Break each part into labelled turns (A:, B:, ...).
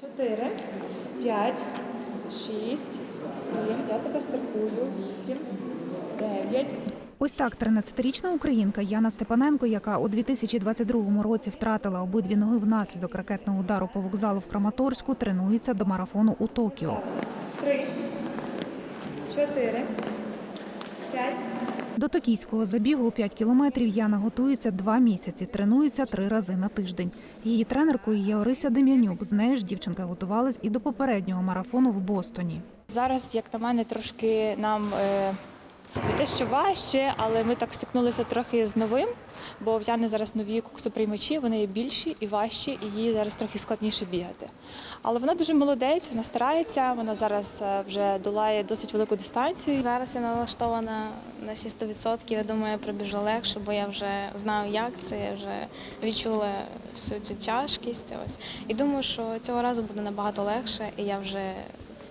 A: Чотири, п'ять, шість, сім. Я тебе страхую. Вісім, дев'ять.
B: Ось так 13-річна українка Яна Степаненко, яка у 2022 році втратила обидві ноги внаслідок ракетного удару по вокзалу в Краматорську, тренується до марафону у Токіо.
A: Три, чотири.
B: До токійського забігу у 5 кілометрів Яна готується два місяці, тренується три рази на тиждень. Її тренеркою є Орися Дем'янюк. З нею ж дівчинка готувалась і до попереднього марафону в Бостоні.
C: Зараз, як на мене, трошки нам е, не те, що важче, але ми так стикнулися трохи з новим, бо в Яни зараз нові коксоприймачі, вони є більші і важчі, і їй зараз трохи складніше бігати. Але вона дуже молодець, вона старається, вона зараз е, вже долає досить велику дистанцію.
D: Зараз я налаштована на всі 100%. Я думаю, я пробіжу легше, бо я вже знаю, як це. Я вже відчула всю цю тяжкість. Ось і думаю, що цього разу буде набагато легше, і я вже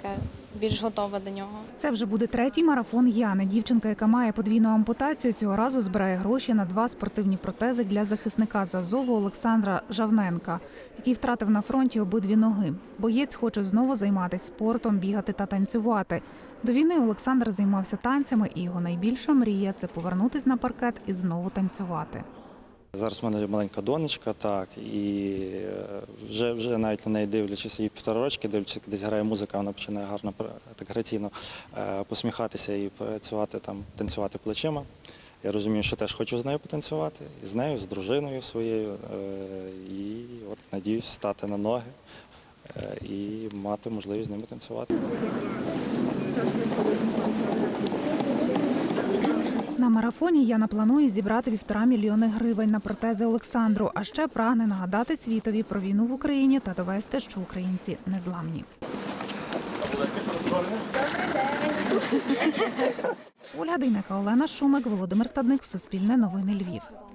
D: така більш готова до нього.
B: Це вже буде третій марафон Яни. Дівчинка, яка має подвійну ампутацію, цього разу збирає гроші на два спортивні протези для захисника з Азову Олександра Жавненка, який втратив на фронті обидві ноги. Боєць хоче знову займатися спортом, бігати та танцювати. До війни Олександр займався танцями, і його найбільша мрія це повернутись на паркет і знову танцювати.
E: Зараз в мене маленька донечка, так, і вже, вже навіть на неї дивлячись, їй півтора рочки, дивлячись, десь грає музика, вона починає гарно так граційно е, посміхатися і працювати там, танцювати плечима. Я розумію, що теж хочу з нею потанцювати, і з нею, з дружиною своєю. е, І от надіюсь стати на ноги е, і мати можливість з ними танцювати.
B: На марафоні Яна планує зібрати півтора мільйони гривень на протези Олександру. А ще прагне нагадати світові про війну в Україні та довести, що українці незламні. Ольга Дейнека, Олена Шумик, Володимир Стадник, Суспільне новини Львів.